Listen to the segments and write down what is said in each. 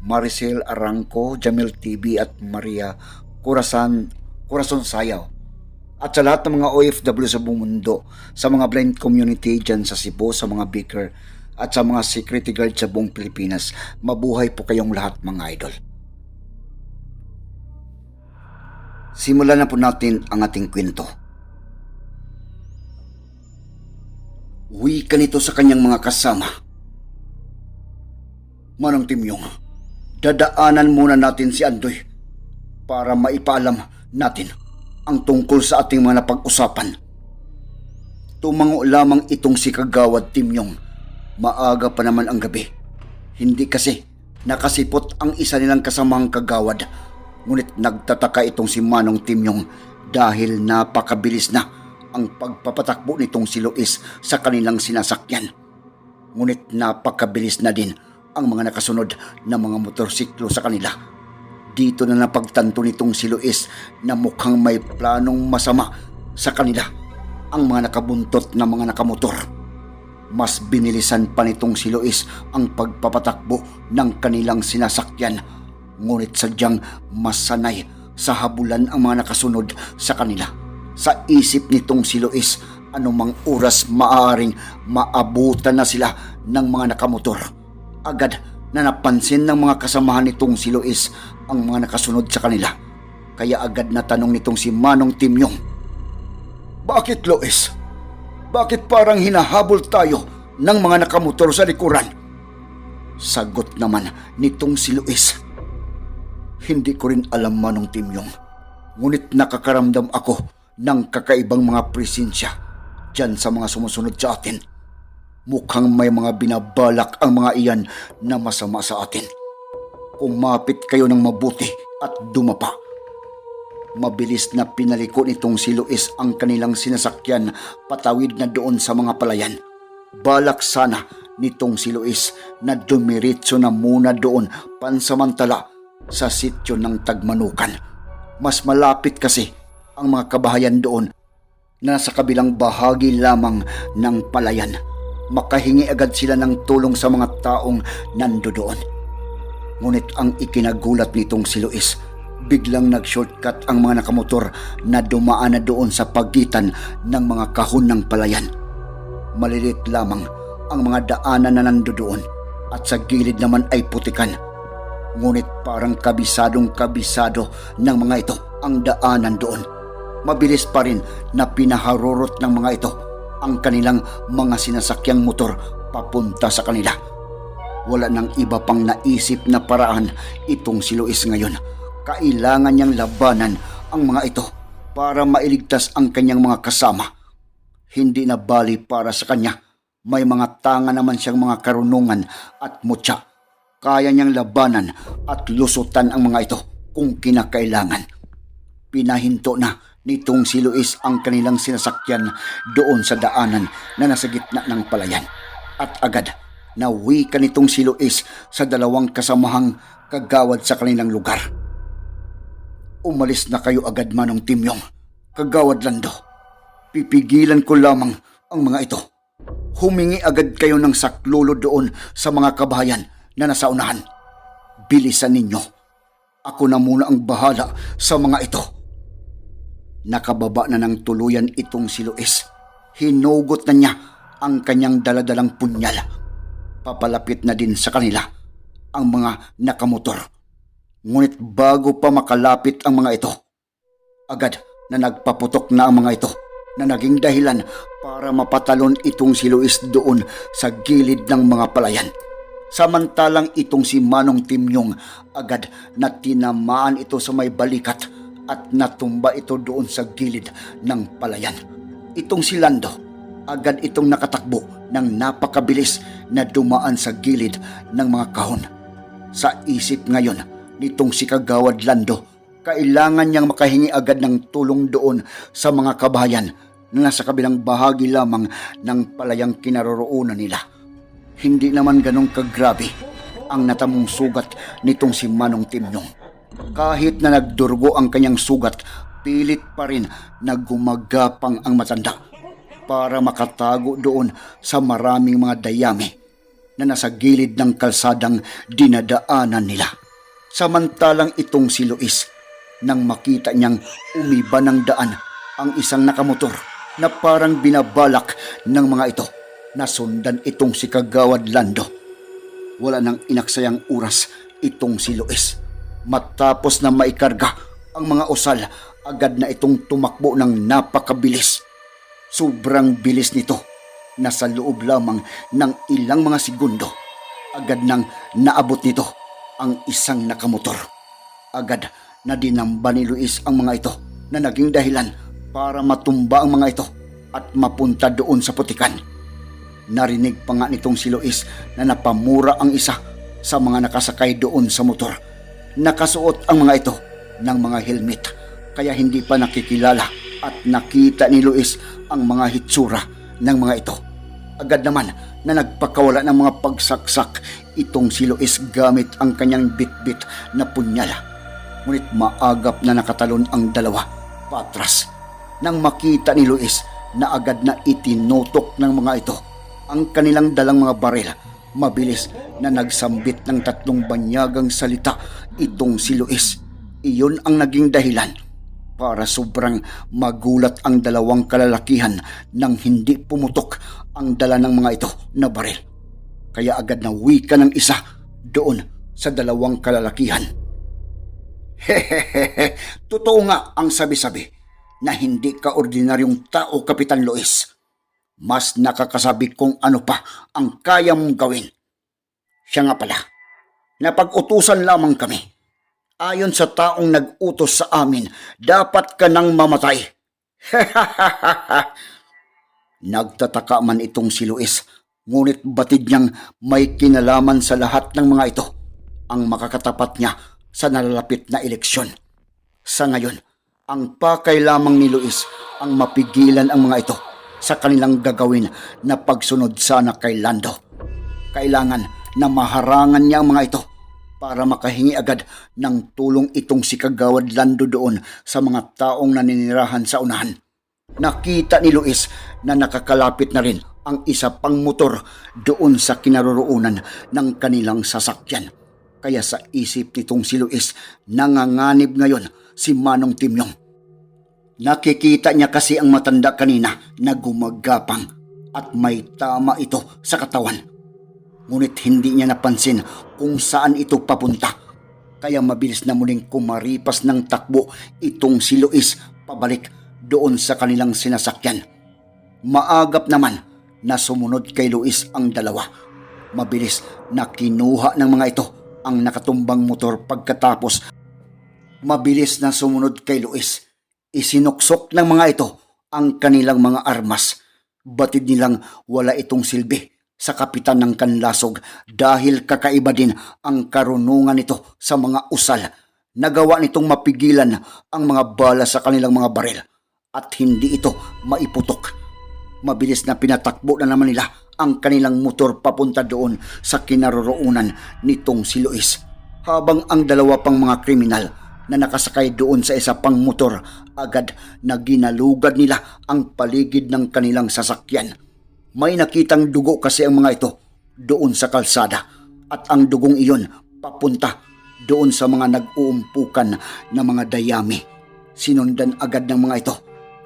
Maricel Arangco, Jamil TV at Maria Corazon, Corazon Sayaw. At sa lahat ng mga OFW sa buong mundo, sa mga blind community dyan sa Cebu, sa mga baker, at sa mga security guard sa buong Pilipinas, mabuhay po kayong lahat mga idol. Simulan na po natin ang ating kwento. Uwi ka nito sa kanyang mga kasama. Manong Timyong, dadaanan muna natin si Andoy para maipaalam natin ang tungkol sa ating mga napag-usapan. Tumango lamang itong si Kagawad Timyong. Maaga pa naman ang gabi. Hindi kasi nakasipot ang isa nilang kasamang kagawad. Ngunit nagtataka itong si Manong Timyong dahil napakabilis na ang pagpapatakbo nitong si Luis sa kanilang sinasakyan. Ngunit napakabilis na din ang mga nakasunod na mga motorsiklo sa kanila. Dito na napagtanto nitong si Luis na mukhang may planong masama sa kanila ang mga nakabuntot na mga nakamotor. Mas binilisan pa nitong si Luis ang pagpapatakbo ng kanilang sinasakyan. Ngunit sadyang masanay sa habulan ang mga nakasunod sa kanila sa isip nitong si Luis anumang oras maaaring maabutan na sila ng mga nakamotor. Agad na napansin ng mga kasamahan nitong si Luis ang mga nakasunod sa kanila. Kaya agad na tanong nitong si Manong Timyong, Bakit Luis? Bakit parang hinahabol tayo ng mga nakamotor sa likuran? Sagot naman nitong si Luis, Hindi ko rin alam Manong Timyong. Ngunit nakakaramdam ako ng kakaibang mga presensya dyan sa mga sumusunod sa atin. Mukhang may mga binabalak ang mga iyan na masama sa atin. Umapit kayo ng mabuti at dumapa. Mabilis na pinaliko nitong si Luis ang kanilang sinasakyan patawid na doon sa mga palayan. Balak sana nitong si Luis na dumiritso na muna doon pansamantala sa sityo ng Tagmanukan. Mas malapit kasi ang mga kabahayan doon na nasa kabilang bahagi lamang ng palayan. Makahingi agad sila ng tulong sa mga taong nando doon. Ngunit ang ikinagulat nitong si Luis, biglang nag-shortcut ang mga nakamotor na dumaan na doon sa pagitan ng mga kahon ng palayan. Malilit lamang ang mga daanan na nando doon at sa gilid naman ay putikan. Ngunit parang kabisadong kabisado ng mga ito ang daanan doon mabilis pa rin na pinaharurot ng mga ito ang kanilang mga sinasakyang motor papunta sa kanila. Wala nang iba pang naisip na paraan itong si Luis ngayon. Kailangan niyang labanan ang mga ito para mailigtas ang kanyang mga kasama. Hindi na bali para sa kanya. May mga tanga naman siyang mga karunungan at mutya. Kaya niyang labanan at lusutan ang mga ito kung kinakailangan. Pinahinto na nitong si Luis ang kanilang sinasakyan doon sa daanan na nasa gitna ng palayan. At agad, nawi ka nitong si Luis sa dalawang kasamahang kagawad sa kanilang lugar. Umalis na kayo agad manong Timyong, kagawad Lando. Pipigilan ko lamang ang mga ito. Humingi agad kayo ng saklulo doon sa mga kabahayan na nasa unahan. Bilisan ninyo. Ako na muna ang bahala sa mga ito. Nakababa na ng tuluyan itong si Luis. Hinugot na niya ang kanyang daladalang punyal. Papalapit na din sa kanila ang mga nakamotor. Ngunit bago pa makalapit ang mga ito, agad na nagpaputok na ang mga ito na naging dahilan para mapatalon itong si Luis doon sa gilid ng mga palayan. Samantalang itong si Manong Timyong agad na tinamaan ito sa may balikat at natumba ito doon sa gilid ng palayan. Itong si Lando, agad itong nakatakbo ng napakabilis na dumaan sa gilid ng mga kahon. Sa isip ngayon, nitong si Kagawad Lando. Kailangan niyang makahingi agad ng tulong doon sa mga kabayan na nasa kabilang bahagi lamang ng palayang kinaroroonan nila. Hindi naman ganong kagrabe ang natamong sugat nitong si Manong Timnong. Kahit na nagdurgo ang kanyang sugat, pilit pa rin na gumagapang ang matanda para makatago doon sa maraming mga dayami na nasa gilid ng kalsadang dinadaanan nila. Samantalang itong si Luis, nang makita niyang umiba ng daan ang isang nakamotor na parang binabalak ng mga ito na sundan itong si Kagawad Lando. Wala nang inaksayang oras itong si Luis. Matapos na maikarga ang mga usal, agad na itong tumakbo ng napakabilis. Sobrang bilis nito. Nasa loob lamang ng ilang mga segundo. Agad nang naabot nito ang isang nakamotor. Agad na dinamba ni Luis ang mga ito na naging dahilan para matumba ang mga ito at mapunta doon sa putikan. Narinig pa nga nitong si Luis na napamura ang isa sa mga nakasakay doon sa motor. Nakasuot ang mga ito ng mga helmet kaya hindi pa nakikilala at nakita ni Luis ang mga hitsura ng mga ito. Agad naman na nagpakawala ng mga pagsaksak itong si Luis gamit ang kanyang bitbit na punyala. Ngunit maagap na nakatalon ang dalawa patras nang makita ni Luis na agad na itinutok ng mga ito ang kanilang dalang mga baril. Mabilis na nagsambit ng tatlong banyagang salita itong si Luis. Iyon ang naging dahilan para sobrang magulat ang dalawang kalalakihan nang hindi pumutok ang dala ng mga ito na baril. Kaya agad na wika ng isa doon sa dalawang kalalakihan. Hehehe, totoo nga ang sabi-sabi na hindi ka ordinaryong tao, Kapitan Lois. Mas nakakasabi kung ano pa ang kaya mong gawin. Siya nga pala, napag-utusan lamang kami. Ayon sa taong nag-utos sa amin, dapat ka nang mamatay. Nagtataka man itong si Luis, ngunit batid niyang may kinalaman sa lahat ng mga ito ang makakatapat niya sa nalalapit na eleksyon. Sa ngayon, ang pakay lamang ni Luis ang mapigilan ang mga ito sa kanilang gagawin na pagsunod sana kay Lando. Kailangan na maharangan niya ang mga ito para makahingi agad ng tulong itong si Kagawad Lando doon sa mga taong naninirahan sa unahan. Nakita ni Luis na nakakalapit na rin ang isa pang motor doon sa kinaroroonan ng kanilang sasakyan. Kaya sa isip nitong si Luis, nanganganib ngayon si Manong Timyong. Nakikita niya kasi ang matanda kanina na gumagapang at may tama ito sa katawan. Ngunit hindi niya napansin kung saan ito papunta. Kaya mabilis na muling kumaripas ng takbo itong si Luis pabalik doon sa kanilang sinasakyan. Maagap naman na sumunod kay Luis ang dalawa. Mabilis na kinuha ng mga ito ang nakatumbang motor pagkatapos mabilis na sumunod kay Luis. Isinuksok ng mga ito ang kanilang mga armas. Batid nilang wala itong silbi sa kapitan ng kanlasog dahil kakaiba din ang karunungan nito sa mga usal. Nagawa nitong mapigilan ang mga bala sa kanilang mga baril at hindi ito maiputok. Mabilis na pinatakbo na naman nila ang kanilang motor papunta doon sa kinaroroonan nitong si Luis. Habang ang dalawa pang mga kriminal na nakasakay doon sa isa pang motor agad na ginalugad nila ang paligid ng kanilang sasakyan. May nakitang dugo kasi ang mga ito doon sa kalsada at ang dugong iyon papunta doon sa mga nag-uumpukan na mga dayami. Sinundan agad ng mga ito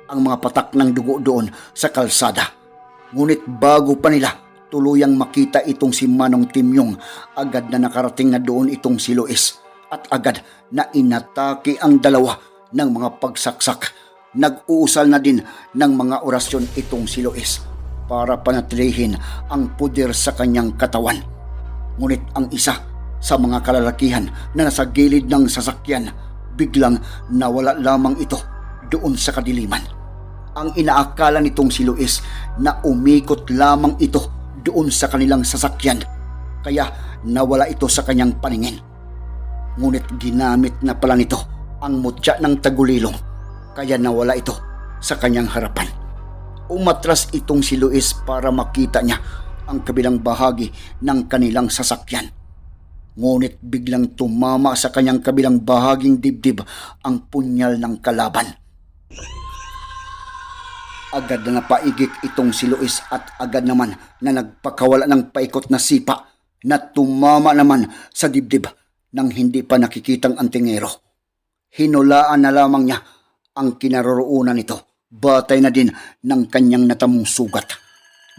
ang mga patak ng dugo doon sa kalsada. Ngunit bago pa nila tuluyang makita itong si Manong Timyong, agad na nakarating na doon itong si Luis at agad na inatake ang dalawa ng mga pagsaksak. Nag-uusal na din ng mga orasyon itong si Luis para panatilihin ang puder sa kanyang katawan. Ngunit ang isa sa mga kalalakihan na nasa gilid ng sasakyan, biglang nawala lamang ito doon sa kadiliman. Ang inaakala nitong si Luis na umikot lamang ito doon sa kanilang sasakyan, kaya nawala ito sa kanyang paningin. Ngunit ginamit na pala nito ang mutya ng tagulilong kaya nawala ito sa kanyang harapan. Umatras itong si Luis para makita niya ang kabilang bahagi ng kanilang sasakyan. Ngunit biglang tumama sa kanyang kabilang bahaging dibdib ang punyal ng kalaban. Agad na napaigik itong si Luis at agad naman na nagpakawala ng paikot na sipa na tumama naman sa dibdib ng hindi pa nakikitang antingero. Hinulaan na lamang niya ang kinaroroonan nito, batay na din ng kanyang natamong sugat.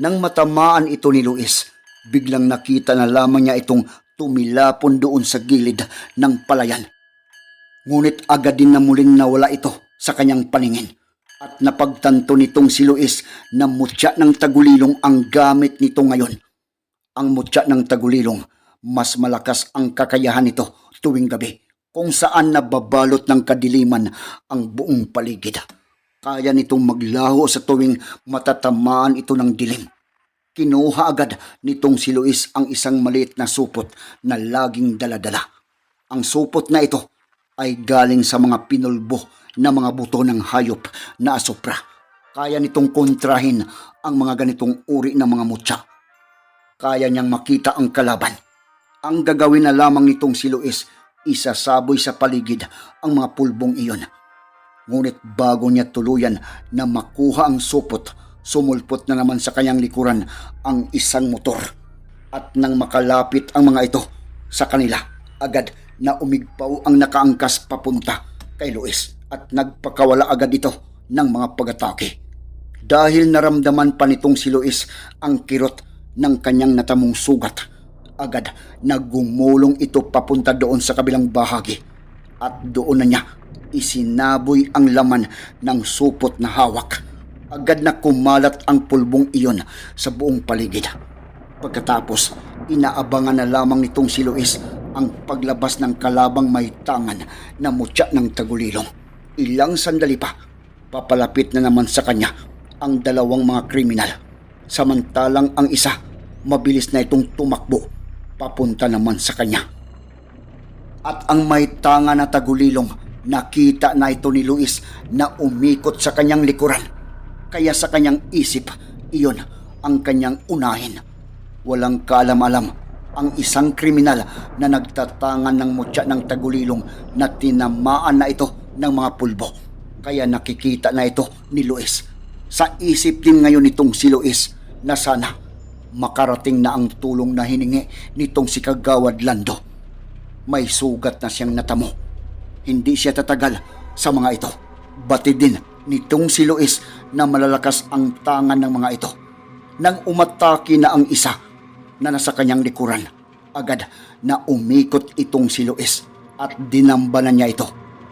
Nang matamaan ito ni Luis, biglang nakita na lamang niya itong tumilapon doon sa gilid ng palayan. Ngunit agad din na muling nawala ito sa kanyang paningin at napagtanto nitong si Luis na mutya ng tagulilong ang gamit nito ngayon. Ang mutya ng tagulilong, mas malakas ang kakayahan nito tuwing gabi kung saan nababalot ng kadiliman ang buong paligid. Kaya nitong maglaho sa tuwing matatamaan ito ng dilim. Kinuha agad nitong si Luis ang isang maliit na supot na laging daladala. Ang supot na ito ay galing sa mga pinulbo na mga buto ng hayop na asopra. Kaya nitong kontrahin ang mga ganitong uri ng mga mutya. Kaya niyang makita ang kalaban. Ang gagawin na lamang nitong si Luis, isasaboy sa paligid ang mga pulbong iyon. Ngunit bago niya tuluyan na makuha ang supot, sumulpot na naman sa kanyang likuran ang isang motor. At nang makalapit ang mga ito sa kanila, agad na umigpaw ang nakaangkas papunta kay Luis at nagpakawala agad ito ng mga pag-atake. Dahil naramdaman pa nitong si Luis ang kirot ng kanyang natamong sugat, agad na gumulong ito papunta doon sa kabilang bahagi at doon na niya isinaboy ang laman ng supot na hawak. Agad na kumalat ang pulbong iyon sa buong paligid. Pagkatapos, inaabangan na lamang nitong si Luis ang paglabas ng kalabang may tangan na mutya ng tagulilong. Ilang sandali pa, papalapit na naman sa kanya ang dalawang mga kriminal. Samantalang ang isa, mabilis na itong tumakbo, papunta naman sa kanya. At ang may tanga na tagulilong, nakita na ito ni Luis na umikot sa kanyang likuran. Kaya sa kanyang isip, iyon ang kanyang unahin. Walang kaalam-alam ang isang kriminal na nagtatangan ng mutya ng tagulilong na tinamaan na ito ng mga pulbo. Kaya nakikita na ito ni Luis. Sa isip din ngayon nitong si Luis na sana makarating na ang tulong na hiningi nitong si Kagawad Lando. May sugat na siyang natamo. Hindi siya tatagal sa mga ito. Batid din nitong si Luis na malalakas ang tangan ng mga ito. Nang umatake na ang isa na nasa kanyang likuran, agad na umikot itong si Luis at dinambanan niya ito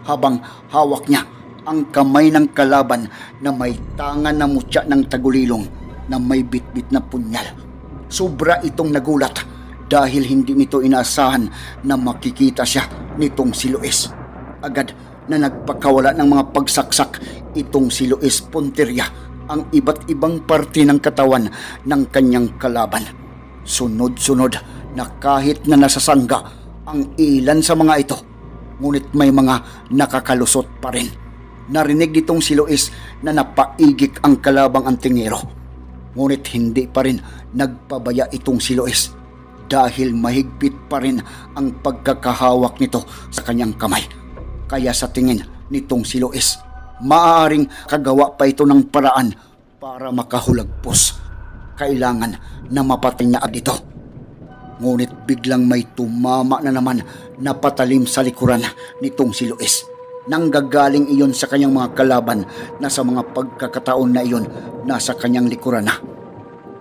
habang hawak niya ang kamay ng kalaban na may tangan na mutya ng tagulilong na may bitbit na punyal. Sobra itong nagulat dahil hindi nito inaasahan na makikita siya nitong si Luis. Agad na nagpakawala ng mga pagsaksak itong si Luis Ponteria ang iba't ibang parte ng katawan ng kanyang kalaban. Sunod-sunod na kahit na nasasangga ang ilan sa mga ito, ngunit may mga nakakalusot pa rin. Narinig nitong si Luis na napaigik ang kalabang antingero. Ngunit hindi pa rin nagpabaya itong si Luis dahil mahigpit pa rin ang pagkakahawak nito sa kanyang kamay. Kaya sa tingin nitong si Luis, maaaring kagawa pa ito ng paraan para makahulagpos. Kailangan na mapatay na ito. Ngunit biglang may tumama na naman na patalim sa likuran nitong si Luis. Nang gagaling iyon sa kanyang mga kalaban na sa mga pagkakataon na iyon nasa kanyang likuran na.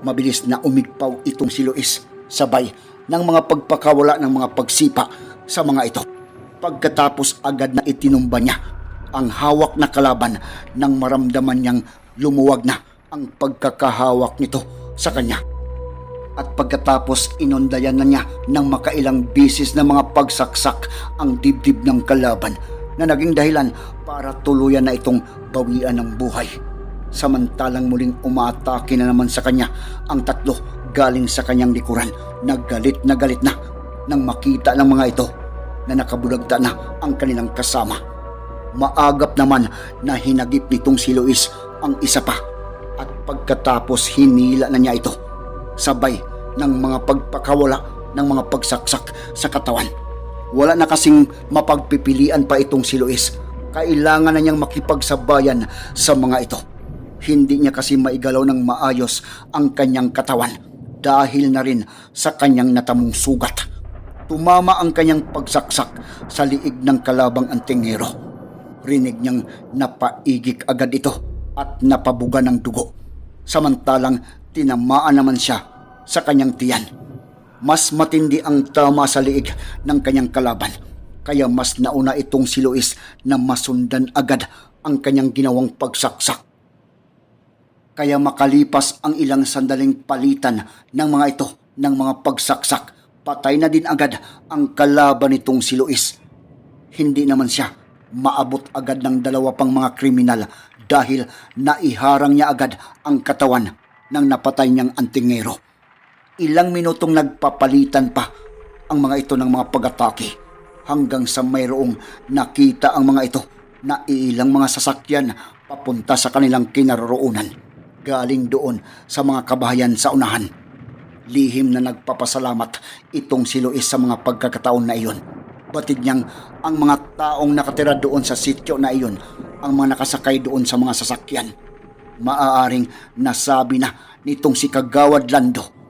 Mabilis na umigpaw itong si Luis sabay ng mga pagpakawala ng mga pagsipa sa mga ito. Pagkatapos agad na itinumba niya ang hawak na kalaban nang maramdaman niyang lumuwag na ang pagkakahawak nito sa kanya at pagkatapos inundayan na niya ng makailang bisis na mga pagsaksak ang dibdib ng kalaban na naging dahilan para tuluyan na itong bawian ng buhay. Samantalang muling umaatake na naman sa kanya ang tatlo galing sa kanyang likuran na galit na galit na nang makita ng mga ito na nakabulagta na ang kanilang kasama. Maagap naman na hinagip nitong si Luis ang isa pa at pagkatapos hinila na niya ito sabay ng mga pagpakawala ng mga pagsaksak sa katawan. Wala na kasing mapagpipilian pa itong si Luis. Kailangan na niyang makipagsabayan sa mga ito. Hindi niya kasi maigalaw ng maayos ang kanyang katawan dahil na rin sa kanyang natamong sugat. Tumama ang kanyang pagsaksak sa liig ng kalabang antingero. Rinig niyang napaigik agad ito at napabuga ng dugo. Samantalang tinamaan naman siya sa kanyang tiyan. Mas matindi ang tama sa liig ng kanyang kalaban. Kaya mas nauna itong si Luis na masundan agad ang kanyang ginawang pagsaksak. Kaya makalipas ang ilang sandaling palitan ng mga ito ng mga pagsaksak, patay na din agad ang kalaban nitong si Luis. Hindi naman siya maabot agad ng dalawa pang mga kriminal dahil naiharang niya agad ang katawan ng napatay niyang antingero. Ilang minutong nagpapalitan pa ang mga ito ng mga pag-atake hanggang sa mayroong nakita ang mga ito na ilang mga sasakyan papunta sa kanilang kinaroroonan galing doon sa mga kabahayan sa unahan. Lihim na nagpapasalamat itong si Luis sa mga pagkakataon na iyon. Batid niyang ang mga taong nakatira doon sa sityo na iyon ang mga nakasakay doon sa mga sasakyan. Maaaring nasabi na nitong si Kagawad Lando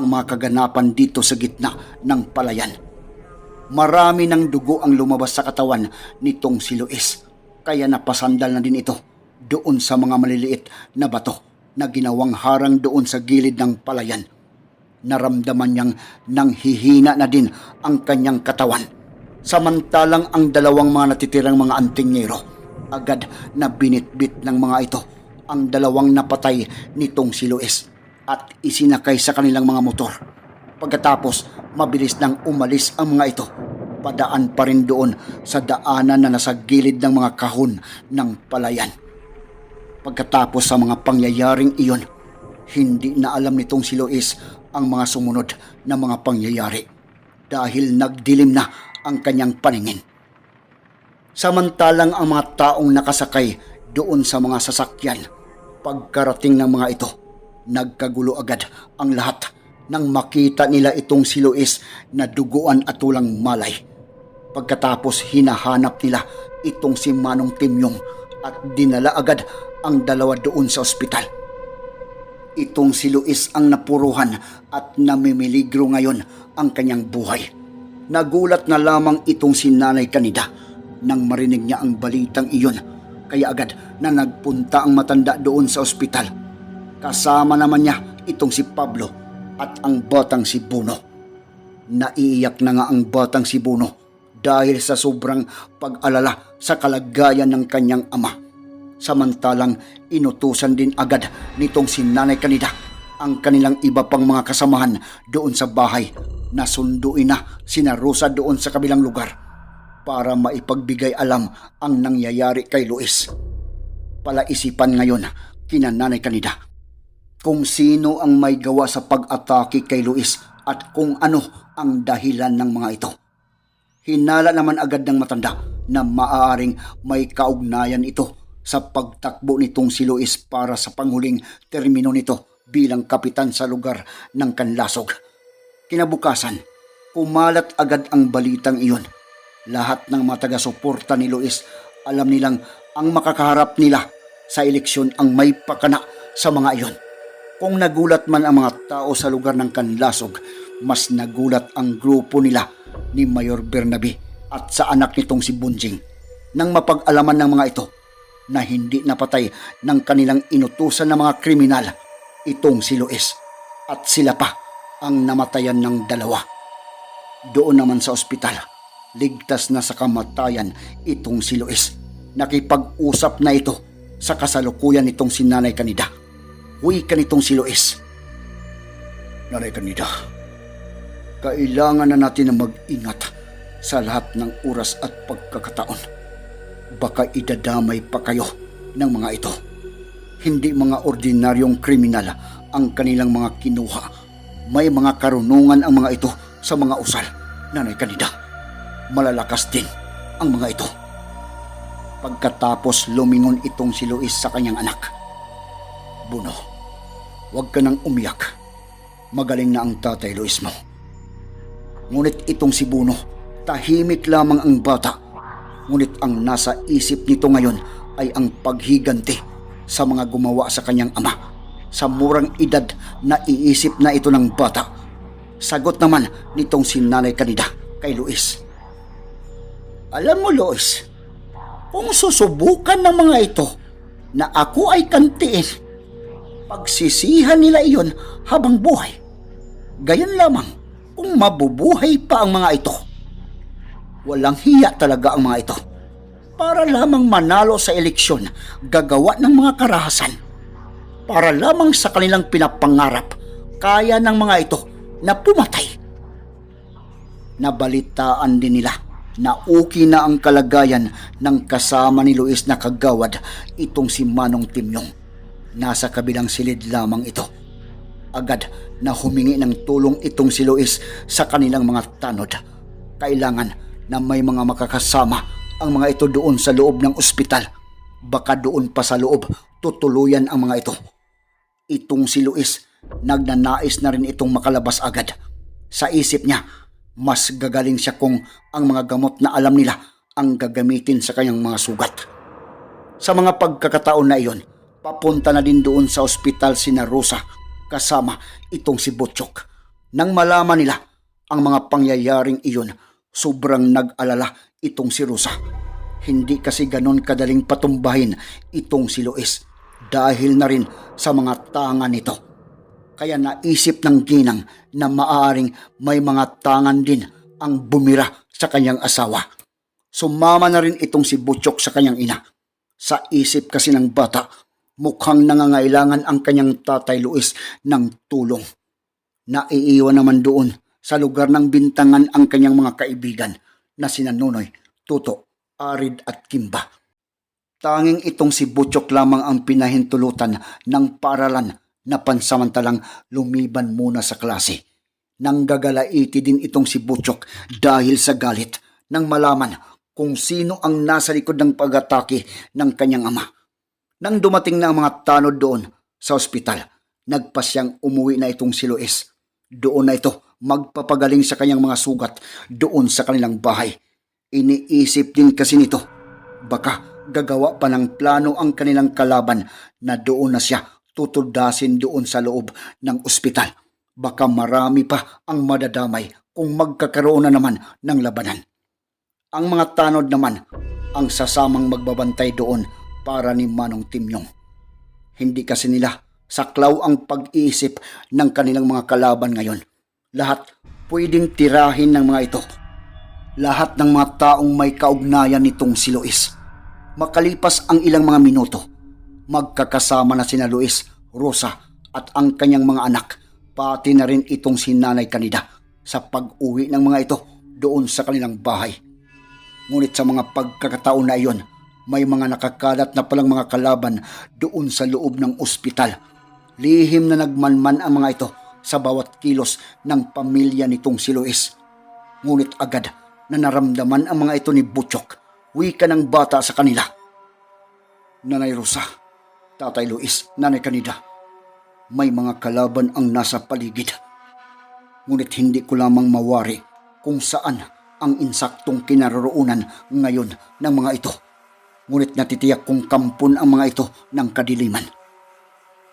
ang mga kaganapan dito sa gitna ng palayan. Marami ng dugo ang lumabas sa katawan nitong si Luis, kaya napasandal na din ito doon sa mga maliliit na bato na ginawang harang doon sa gilid ng palayan. Naramdaman niyang nanghihina na din ang kanyang katawan. Samantalang ang dalawang mga natitirang mga antingero, agad na binitbit ng mga ito ang dalawang napatay nitong si Luis at isinakay sa kanilang mga motor. Pagkatapos, mabilis nang umalis ang mga ito. Padaan pa rin doon sa daanan na nasa gilid ng mga kahon ng palayan. Pagkatapos sa mga pangyayaring iyon, hindi na alam nitong si Luis ang mga sumunod na mga pangyayari dahil nagdilim na ang kanyang paningin. Samantalang ang mga taong nakasakay doon sa mga sasakyan, pagkarating ng mga ito, nagkagulo agad ang lahat nang makita nila itong si Luis na duguan at tulang malay. Pagkatapos hinahanap nila itong si Manong Timyong at dinala agad ang dalawa doon sa ospital. Itong si Luis ang napuruhan at namimiligro ngayon ang kanyang buhay. Nagulat na lamang itong si Nanay Kanida nang marinig niya ang balitang iyon kaya agad na nagpunta ang matanda doon sa ospital. Kasama naman niya itong si Pablo at ang batang si Buno. Naiiyak na nga ang batang si Buno dahil sa sobrang pag-alala sa kalagayan ng kanyang ama. Samantalang inutusan din agad nitong si Nanay Kanida ang kanilang iba pang mga kasamahan doon sa bahay na sunduin na sina Rosa doon sa kabilang lugar para maipagbigay alam ang nangyayari kay Luis. Palaisipan ngayon kina Nanay Kanida kung sino ang may gawa sa pag-atake kay Luis at kung ano ang dahilan ng mga ito. Hinala naman agad ng matanda na maaaring may kaugnayan ito sa pagtakbo nitong si Luis para sa panghuling termino nito bilang kapitan sa lugar ng Kanlasog. Kinabukasan, kumalat agad ang balitang iyon. Lahat ng mga taga-suporta ni Luis alam nilang ang makakaharap nila sa eleksyon ang may pakana sa mga iyon. Kung nagulat man ang mga tao sa lugar ng Kanlasog, mas nagulat ang grupo nila ni Mayor Bernabe at sa anak nitong si Bunjing. Nang mapag-alaman ng mga ito na hindi napatay ng kanilang inutusan ng mga kriminal, itong si Luis at sila pa ang namatayan ng dalawa. Doon naman sa ospital, ligtas na sa kamatayan itong si Luis. Nakipag-usap na ito sa kasalukuyan nitong si Nanay Kanida. Uwi ka nitong si Luis. Nanay Kanida, kailangan na natin na mag-ingat sa lahat ng oras at pagkakataon. Baka idadamay pa kayo ng mga ito. Hindi mga ordinaryong kriminal ang kanilang mga kinuha. May mga karunungan ang mga ito sa mga usal. Nanay Kanida, malalakas din ang mga ito. Pagkatapos lumingon itong si Luis sa kanyang anak. Buno, huwag ka nang umiyak. Magaling na ang tatay Luis mo. Ngunit itong si Buno, tahimik lamang ang bata. Ngunit ang nasa isip nito ngayon ay ang paghiganti sa mga gumawa sa kanyang ama. Sa murang edad na iisip na ito ng bata. Sagot naman nitong si Nanay Kanida kay Luis. Alam mo, Luis, kung susubukan ng mga ito na ako ay kantiin, pagsisihan nila iyon habang buhay. Gayon lamang kung mabubuhay pa ang mga ito. Walang hiya talaga ang mga ito. Para lamang manalo sa eleksyon, gagawa ng mga karahasan. Para lamang sa kanilang pinapangarap, kaya ng mga ito na pumatay. Nabalitaan din nila na okay na ang kalagayan ng kasama ni Luis na kagawad itong si Manong Timyong. Nasa kabilang silid lamang ito. Agad na humingi ng tulong itong si Luis sa kanilang mga tanod. Kailangan na may mga makakasama ang mga ito doon sa loob ng ospital. Baka doon pa sa loob tutuluyan ang mga ito. Itong si Luis, nagnanais na rin itong makalabas agad. Sa isip niya, mas gagaling siya kung ang mga gamot na alam nila ang gagamitin sa kanyang mga sugat. Sa mga pagkakataon na iyon, papunta na din doon sa ospital si Rosa kasama itong si Butchok. Nang malaman nila ang mga pangyayaring iyon, sobrang nag-alala itong si Rosa. Hindi kasi ganon kadaling patumbahin itong si Luis dahil na rin sa mga tanga nito. Kaya naisip ng ginang na maaaring may mga tangan din ang bumira sa kanyang asawa. Sumama na rin itong si Butchok sa kanyang ina. Sa isip kasi ng bata, mukhang nangangailangan ang kanyang tatay Luis ng tulong. Naiiwan naman doon sa lugar ng bintangan ang kanyang mga kaibigan na sina Nonoy, Tuto, Arid at Kimba. Tanging itong si Butchok lamang ang pinahintulutan ng paralan na pansamantalang lumiban muna sa klase. Nang gagalaiti din itong si Butchok dahil sa galit nang malaman kung sino ang nasa likod ng pag-atake ng kanyang ama. Nang dumating na ang mga tanod doon sa ospital, nagpasyang umuwi na itong si Luis. Doon na ito magpapagaling sa kanyang mga sugat doon sa kanilang bahay. Iniisip din kasi nito, baka gagawa pa ng plano ang kanilang kalaban na doon na siya tutudasin doon sa loob ng ospital. Baka marami pa ang madadamay kung magkakaroon na naman ng labanan. Ang mga tanod naman ang sasamang magbabantay doon para ni Manong Timyong. Hindi kasi nila saklaw ang pag-iisip ng kanilang mga kalaban ngayon. Lahat pwedeng tirahin ng mga ito. Lahat ng mga taong may kaugnayan nitong si Luis. Makalipas ang ilang mga minuto, magkakasama na sina Luis, Rosa at ang kanyang mga anak, pati na rin itong si Nanay Kanida sa pag-uwi ng mga ito doon sa kanilang bahay. Ngunit sa mga pagkakataon na iyon, may mga nakakalat na palang mga kalaban doon sa loob ng ospital. Lihim na nagmanman ang mga ito sa bawat kilos ng pamilya nitong si Luis. Ngunit agad na naramdaman ang mga ito ni Butchok, wika ng bata sa kanila. Nanay Rosa, Tatay Luis, Nanay Kanida, may mga kalaban ang nasa paligid. Ngunit hindi ko lamang mawari kung saan ang insaktong kinaroroonan ngayon ng mga ito. Ngunit natitiyak kong kampon ang mga ito ng kadiliman.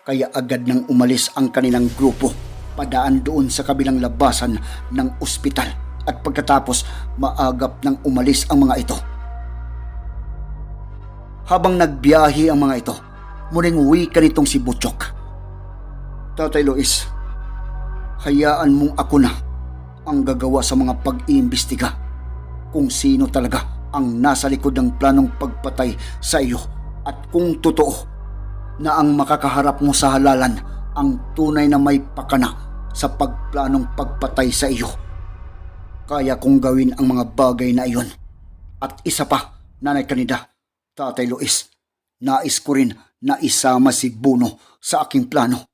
Kaya agad nang umalis ang kanilang grupo padaan doon sa kabilang labasan ng ospital at pagkatapos maagap nang umalis ang mga ito. Habang nagbiyahe ang mga ito, muling uwi ka nitong si Butchok. Tatay Lois, hayaan mong ako na ang gagawa sa mga pag-iimbestiga kung sino talaga ang nasa likod ng planong pagpatay sa iyo at kung totoo na ang makakaharap mo sa halalan ang tunay na may pakana sa pagplanong pagpatay sa iyo. Kaya kong gawin ang mga bagay na iyon. At isa pa, Nanay Kanida, Tatay Lois, nais ko rin na isama si Buno sa aking plano.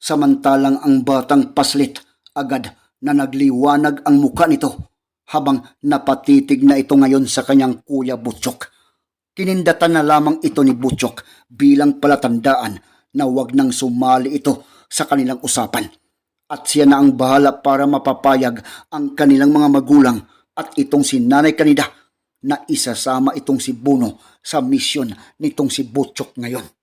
Samantalang ang batang paslit agad na nagliwanag ang muka nito habang napatitig na ito ngayon sa kanyang kuya Butchok. Kinindatan na lamang ito ni Butchok bilang palatandaan na wag nang sumali ito sa kanilang usapan. At siya na ang bahala para mapapayag ang kanilang mga magulang at itong si Nanay Kanida na isasama itong si Bono sa misyon nitong si Butchok ngayon.